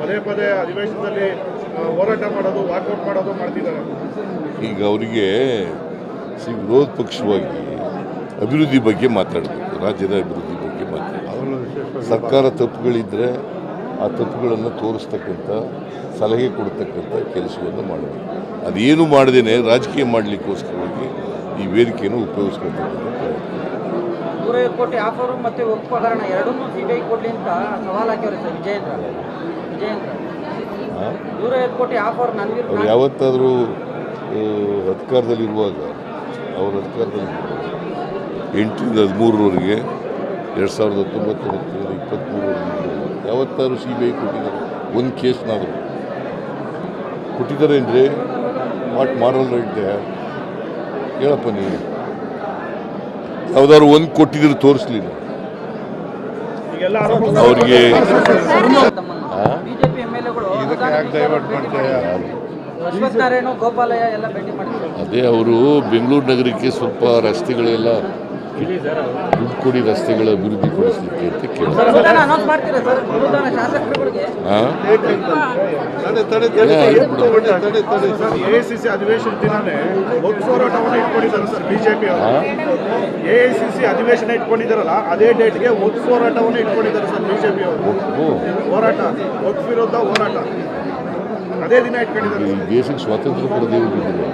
ಪದೇ ಪದೇ ಅಧಿವೇಶನದಲ್ಲಿ ಹೋರಾಟ ಮಾಡೋದು ವಾಕೌಟ್ ಮಾಡೋದು ಮಾಡ್ತಿದ್ದಾರೆ. ಈಗ ಅವರಿಗೆ ವಿರೋಧ ಪಕ್ಷವಾಗಿ ಅಭಿವೃದ್ಧಿ ಬಗ್ಗೆ ಮಾತಾಡಬೇಕು, ರಾಜ್ಯದ ಅಭಿವೃದ್ಧಿ ಬಗ್ಗೆ ಮಾತಾಡಬೇಕು. ಸರ್ಕಾರ ತಪ್ಪುಗಳಿದ್ದರೆ ಆ ತಪ್ಪುಗಳನ್ನು ತೋರಿಸ್ತಕ್ಕಂಥ, ಸಲಹೆ ಕೊಡ್ತಕ್ಕಂಥ ಕೆಲಸವನ್ನು ಮಾಡಬೇಕು. ಅದೇನು ಮಾಡದೇನೆ ರಾಜಕೀಯ ಮಾಡಲಿಕ್ಕೋಸ್ಕರವಾಗಿ ಈ ವೇದಿಕೆಯನ್ನು ಉಪಯೋಗಿಸ್ಕೊಳ್ತಕ್ಕಂಥ ನೂರೈವತ್ತು ಕೋಟಿ ಆಫರು ಮತ್ತೆ ಎರಡನ್ನೂ ಸಿ ಬಿ ಐ ಕೊಡಲಿ ಅಂತ ಸವಾಲು ಹಾಕಿವ್ರಿ ಸರ್ ವಿಜಯೇಂದ್ರ. ವಿಜಯೇಂದ್ರ? ನೂರೈವತ್ತು ಕೋಟಿ ಆಫರ್ ನನಗೆ ಯಾವತ್ತಾದರೂ ಅಧಿಕಾರದಲ್ಲಿರುವಾಗ, ಅವರ ಅಧಿಕಾರದಲ್ಲಿ ಎಂಟರಿಂದ ಹದಿಮೂರರವರೆಗೆ ಎರಡು ಸಾವಿರದ ಹತ್ತೊಂಬತ್ತು ಹತ್ತರಿಂದ ಇಪ್ಪತ್ತ್ಮೂರವರೆಗೆ ಯಾವತ್ತಾದರೂ ಸಿ ಬಿ ಐ ಕೊಟ್ಟಿದ್ದಾರೆ. ಒಂದು ಕೇಸ್ನಾದರೂ. ಕೊಟ್ಟಿದ್ದಾರೆ ವಾಟ್ ಮಾರಲ್ ರೈಟ್ ಹೇಳಪ್ಪ ನೀವು ಯಾವ್ದಾದ್ರು ಒಂದು ಕೊಟ್ಟಿದ್ರು ತೋರಿಸ್ಲಿ ನೀವು. ಈಗೆಲ್ಲ ಆರೋಪ ಅವ್ರಿಗೆ ಅದೇ ಅವರು ಬೆಂಗಳೂರು ನಗರಕ್ಕೆ ಸ್ವಲ್ಪ ರಸ್ತೆಗಳೆಲ್ಲ ದುಡ್ಡು ಕೊಡಿ ರಸ್ತೆಗಳ ಅಭಿವೃದ್ಧಿ ಪಡಿಸಲಿಕ್ಕೆ ಅಂತ ಕೇಳಿದ್ರು ಅನುದಾನ ಅನೌನ್ಸ್ ಮಾಡ್ತೀರಾ ಸರ್? ಅನುದಾನ ಶಾಸಕರುಗಳಿಗೆ? ಆ? ಸರ್. ಎ ಸಿ ಸಿ ಅಧಿವೇಶನ ದಿನಾನೇ ಒತ್ತು ಹೋರಾಟವನ್ನು ಇಟ್ಕೊಂಡಿದ್ದಾರೆ ಸರ್ ಬಿಜೆಪಿ ಅವರು. ಎ ಸಿ ಸಿ ಅಧಿವೇಶನ ಇಟ್ಕೊಂಡಿದ್ದಾರಲ್ಲ ಅದೇ ಡೇಟ್ಗೆ ಒತ್ತು ಹೋರಾಟವನ್ನು ಇಟ್ಕೊಂಡಿದ್ದಾರೆ ಸರ್ ಬಿಜೆಪಿ ಅವರು. ಓ, ಹೋರಾಟ ಒತ್ತು ವಿರುದ್ಧ ಹೋರಾಟ. ಈ ದೇಶಕ್ಕೆ ಸ್ವಾತಂತ್ರ್ಯ ಪಡೆದೇ ಹೋಗಿದ್ದರು.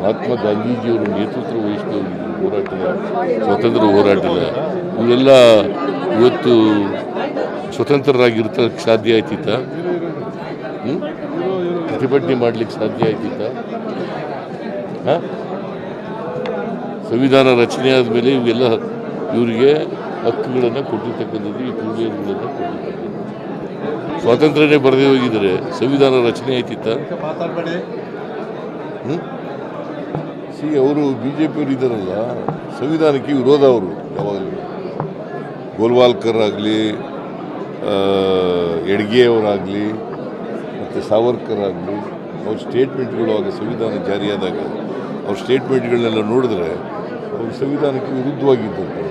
ಮಹಾತ್ಮ ಗಾಂಧೀಜಿಯವರು ನೇತೃತ್ವ ವಹಿಸಿದ ಹೋರಾಟದ ಸ್ವಾತಂತ್ರ್ಯ ಹೋರಾಟದ ಇವೆಲ್ಲ ಇವತ್ತು ಸ್ವತಂತ್ರರಾಗಿರ್ತಕ್ಕೆ ಸಾಧ್ಯ ಆಯ್ತಿತ್ತ? ಪ್ರತಿಭಟನೆ ಮಾಡ್ಲಿಕ್ಕೆ ಸಾಧ್ಯ ಆಯ್ತಿತ್ತ? ಹಾಂ? ಸಂವಿಧಾನ ರಚನೆ ಆದಮೇಲೆ ಇವೆಲ್ಲ ಇವರಿಗೆ ಹಕ್ಕುಗಳನ್ನು ಕೊಟ್ಟಿರ್ತಕ್ಕಂಥದ್ದು ಈ ಪ್ರಿವಿಲೇಜ್ಗಳನ್ನು ಕೊಟ್ಟಿರ್ತಕ್ಕಂಥದ್ದು. ಸ್ವಾತಂತ್ರ್ಯನೇ ಬರೆದೇ ಹೋಗಿದ್ರೆ ಸಂವಿಧಾನ ರಚನೆ ಆಯ್ತಿತ್ತ? ಸಿ, ಅವರು ಬಿ ಜೆ ಪಿಯವರು ಇದ್ದಾರಲ್ಲ, ಸಂವಿಧಾನಕ್ಕೆ ವಿರೋಧ ಅವರು ಯಾವಾಗಲೂ. ಗೋಲ್ವಾಲ್ಕರ್ ಆಗಲಿ ಎಡ್ಗೆಯವರಾಗಲಿ, ಮತ್ತು ಸಾವರ್ಕರ್ ಆಗಲಿ, ಅವ್ರ ಸ್ಟೇಟ್ಮೆಂಟ್ಗಳು ಆಗ ಸಂವಿಧಾನ ಜಾರಿಯಾದಾಗ, ಅವ್ರ ಸ್ಟೇಟ್ಮೆಂಟ್ಗಳನ್ನೆಲ್ಲ ನೋಡಿದ್ರೆ, ಅವರು ಸಂವಿಧಾನಕ್ಕೆ ವಿರುದ್ಧವಾಗಿದ್ದಂತೆ